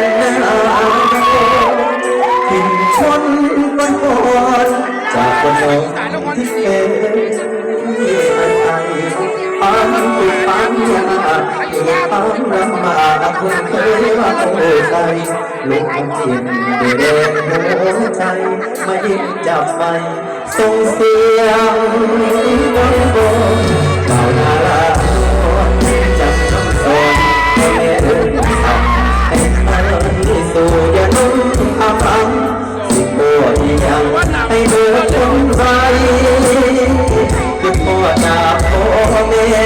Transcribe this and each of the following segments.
นนาถิ่นชนบนบนจากบนโลกที่เป็นอันไทยปันตุปัญญาปันลำมาคุณเคยมาโอ้ใจลูกถิ่นเดินหัวใจไม่จับไม่ส่งเสียง ให้เดินจนไปคือพ่อจากพ่อแม่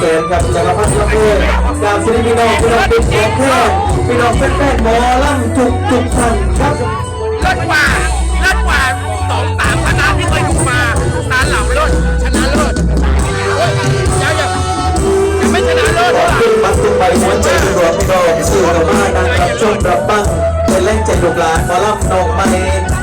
เกมกับจักพัฒนธ์เพลินจากศิลปินน้องพี่น้องเป็นแขกแท้พี่น้องเป็นแฟนหมอลำทุกทุกท่านครับเลิศกว่าเลิศกว่าสองสามคณะที่เคยดูมาตาเหล่าเลิศชนะเลิศโอ้ยยังยังยังไม่ชนะเลิศขอเท่าขึ้นบัตรทุกใบหัวใจรวมพี่น้องสื่กับมาดังรับชมรับฟังเป็นแรงใจลูกหลานหมอลำน้องใหม่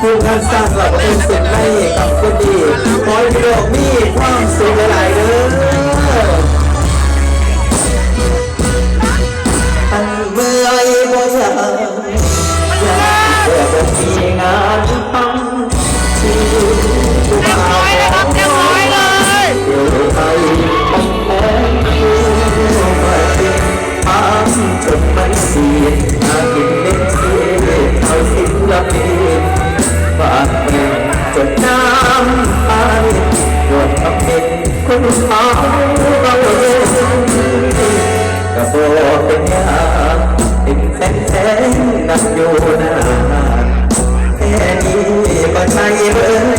ผู้งานสร้างเราเป็นสิ่งให้กับคนดีขอให้พี่น้องมีความสุขหลายๆเด้อากเปลี่นดน้ำตไปวดต้องเป็นคนขอเราเองกระโบเป็นยาติ่นแสนแสนนับอยู่นานแค่นี้ก็ใช่เรือ